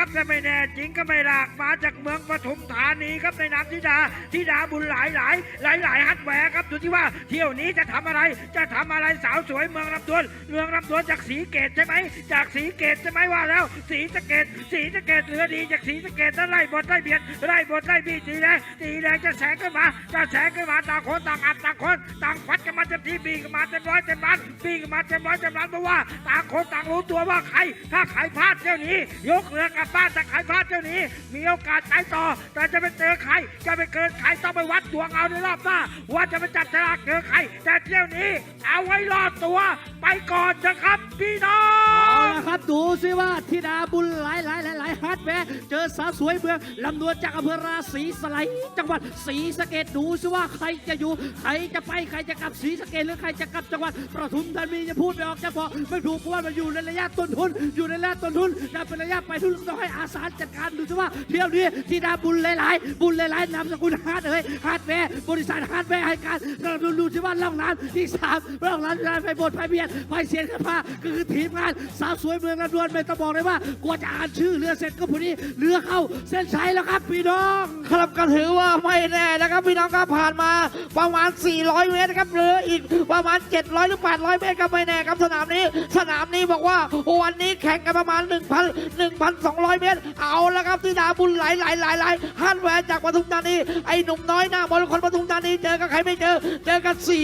ครับแต่ไม่แน่จริงก็ไม่หลากมาจากเมืองปทุมธานีครับในนามธิดาธิดาบุญหลายหลายหลายหลายฮัตแวร์ครับดูที่ว่าเที่ยวนี้จะทำอะไร จะทำอะไรสาวสวยเมืองลำดวนเมืองลำดวนจากสีเกตใช่ไหมจากสีเกตใช่ไหมว่าแล้ว สีสะเกตสีสะเกตเหลือดีจากสีสะเกตไล่บทไล่เบียดไล่บทไล่บีสีแดงสีแดงจะแสงขึ้นมาจะแสงขึ้นมาต่างคนต่างอัดต่างคนต่างฟัดกันมาเต็มที่บีกันมาเต็มร้อยเต็มล้านบีกันมาเต็มร้อยเต็มล้านเพราะว่าต่างคนต่างรู้ตัวว่าใคร ถ้าใครพลาดเที่ยวนี้ ยกเรือกับบ้านถ้าใครพลาดเจ้านี้ มีโอกาสไปต่อ แต่จะไปเจอใครจะไปเกินใครต้องไปวัดดวงเอาในรอบหน้าว่าจะไปจับฉลากเจอใครแต่เที่ยวนี้ เอาไว้รอดตัวไปก่อนนะครับพี่น้อง ละครับ ดูสิว่าธิดาบุญหลายหลายหลายหลายฮาร์ดแวร์เจอสาวสวยเมืองลำดวนจากอำเภอราศีสไลจังหวัดศรีสะเกดดูสิว่าใครจะอยู่ ใครจะไปใครจะกลับศรีสะเกดหรือใครจะกลับจังหวัดประทุมธานีจะพูดไม่ออกจะบอกไม่ถูกเพราะว่ามันอยู่ในระยะต้นทุน อยู่ในระยะต้นทุนจะเป็นระยะไปทุนต้องให้อาสาจัดการดูสิว่าเที่ยวนี้ธิดาบุญหลายๆบุญหลายๆนำสกุลฮาร์ดเอ้ยฮาร์ดแวร์บริษัทฮาร์ดแวร์ให้การเราดูดูสิว่าล่องน้ำที่สามล่องน้ำไปบดไปเบียดไปเสียนกันมาคือทีมงานสาวสวยเมืองลำดวนไม่ต้องบอกเลยว่ากว่าจะอ่านชื่อเรือเสร็จก็พอดีเรือเข้าเส้นชัยแล้วครับพี่น้อง ครับก็ถือว่าไม่แน่นะครับพี่น้องครับผ่านมาประมาณ 400 เมตรครับเหลืออีกประมาณ 700 หรือ 800 เมตรก็ไม่แน่ครับสนามนี้ สนามนี้บอกว่าวันนี้แข่งกันประมาณ 1,000 1,200 เมตร เอาละครับที่ดาบุญไหลไหลไหลไหลฮันแหวนจากปทุมธานีไอ้หนุ่มน้อยหน้ามรคนปทุมธานีเจอกับใครไม่เจอ เจอกับสี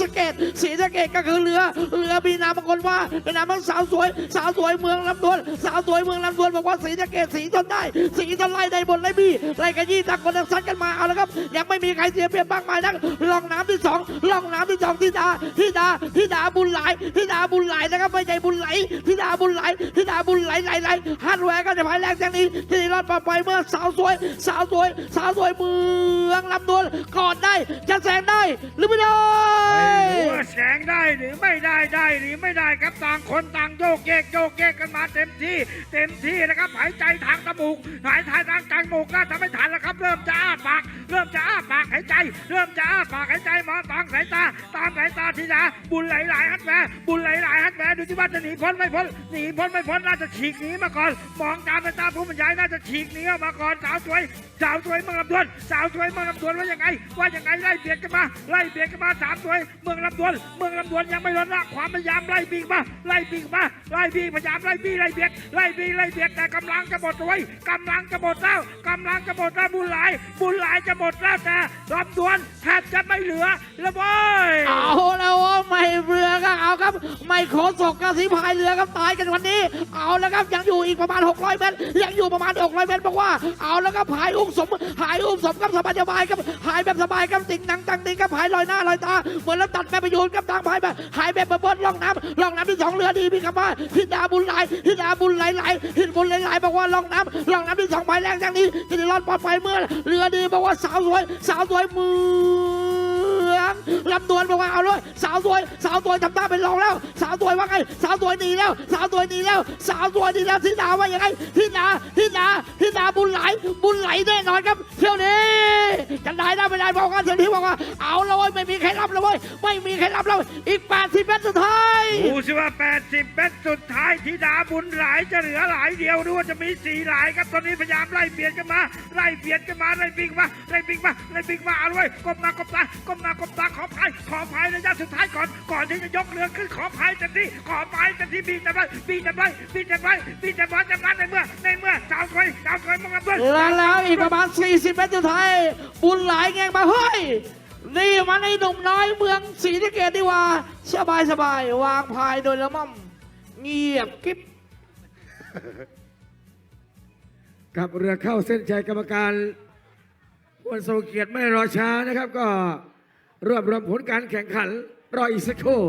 สะเกตสีสะเกตก็คือเรือเรือมีนามบางคนว่าเป็นนามของสาวสวย สาวสวยเมืองลำดวน สาวสวยเมืองลำดวนบอกว่าสีสะเกตสีทนได้ สีทนไล่ได้บนไล่บี้ไล่กันยี่ต่างคนต่างซัดกันมาเอาละครับ ยังไม่มีใครเสียเปรียบมากมายนักลองน้ำที่สองลองน้ำที่สองที่ดาที่ดาที่ดาบุญไหลที่ดาบุญไหลนะครับไม่ใช่บุญไหลที่ดาบุญไหลที่ดาบุญไหลไหลไหลฮันแหวกก็จะพายแรงแซงนี้ที่รอดปลอดภัยเมื่อสาวสวย สาวสวย สาวสวยเมืองลำดวนกอนได้จะแซงได้หรือไม่ได้ไม่รู้ว่าแสงได้หรือไม่ได้ได้หรือไม่ได้ครับต่างคนต่างโยกเยกโยกเยกกันมาเต็มที่ เต็มที่นะครับหายใจทางจมูกหายใจทางจมูกน่าจะไม่ทันแล้วครับ เริ่มจะอ้าปาก เริ่มจะอ้าปากหายใจ เริ่มจะอ้าปากหายใจมองตามสายตาตามสายตาทีดาบุญไหลไหลฮัทแวบุญไหลไหลฮัทแวดูที่ว่าจะหนีพ้นไม่พ้นหนีพ้นไม่พ้นน่าจะฉีกหนีมาก่อนมองตามสายตาผู้บรรยายน่าจะฉีกหนีออกมาก่อนสาวสวย สาวสวยเมืองลำดวนสาวสวยเมืองลำดวนว่ายังไง ว่ายังไงไล่เบียดกันมาไล่เบียดกันมาสาวสวยเมืองลำดวนเมืองลำดวนยังไม่ลดละความพยายามไล่บีกมาไล่บีกมาไล่บีพยายามไล่บีไล่เบียดไล่บีไล่เบียดแต่กำลังจะหมดไว้ยกำลังจะหมดแล้วกำลังจะหมดแล้วบุญหลาย บุญหลายจะหมดแล้วแต่ลำดวนแทบจะไม่เหลือแล้วเว้ยเอาแล้ว ไม่ขอศกกระสีพายเรือครับตายกันวันนี้ เอาแล้วครับยังอยู่อีกประมาณ 600 เมตร ยังอยู่ประมาณ 600 เมตรบอกว่าเอาแล้วครับพายอุ้มสมพายอุ้มสมครับสบายสบายครับพายแบบสบายครับติ่งหนังตังติงครับพายลอยหน้าลอยตาเหมือนเราตัดแม่ประยูนครับทางพายแบบพายแบบเบิร์ดล่องน้ำล่องน้ำที่สองเรือดีพี่ครับว่าทิดาบุญไหลทิดาบุญไหลไหลทิดบุญไหลไหลบอกว่าล่องน้ำล่องน้ำที่สองพายแรงอย่างนี้ที่รอดปลอดภัยเมื่อ เรือดีบอกว่าสาวสวยสาวสวยมือ ลำดวนบอกว่าเอาเลยสาวสวย สาวสวยทำหน้าเป็นรองแล้ว สาวสวยว่าไง สาวสวยหนีแล้ว สาวสวยหนีแล้ว สาวสวยหนีแล้วทิดาว่ายังไงทิดาทิดาทิดาบุญไหลบุญไหลแน่นอนครับเที่ยวนี้จะได้ได้ไม่ได้บอกกันเที่ยวนี้บอกว่าเอาเลย ไม่มีใครรับเลยเว้ยไม่มีใครรับแล้วอีก 80เมตรสุดท้ายดูสิว่า 80เมตรสุดท้ายธิดาบุญหลายจะเหลือหลายเดียวดูว่าจะมีสี่หลายครับตอนนี้พยายามไล่เบียดกันมาไล่เบียดกันมาไล่บิ๊กมาไล่บิ๊กมาไล่บิ๊กมาเอาเลยก้มหน้าก้มตาก้มหน้าก้มตาอพายขอพายระยะสุดท้ายก่อน ก่อนที่จะยกเรือขึ้นขอพายเต็มที่ขอพายเต็มที่บีบจะไปบีบจะไปบีบจะไปบีบจะไปจำนั้นในเมื่อในเมื่อสาวสวยสาวสวยมังกรด้วยแล้วแล้วอีกประมาณ 40 เมตรสุดท้าย บุญหลายแงงมาเฮ้ยนี่มันไอ้หนุ่มน้อยเมืองศรีสะเกดดีกว่า สบายสบายวางพายโดยละม่อม เงียบกิ๊บกับเรือเข้าเส้นชัยกรรมการวันทรงเกียรติไม่รอช้านะครับก็ รวบรวมผลการแข่งขันรออีกสักครู่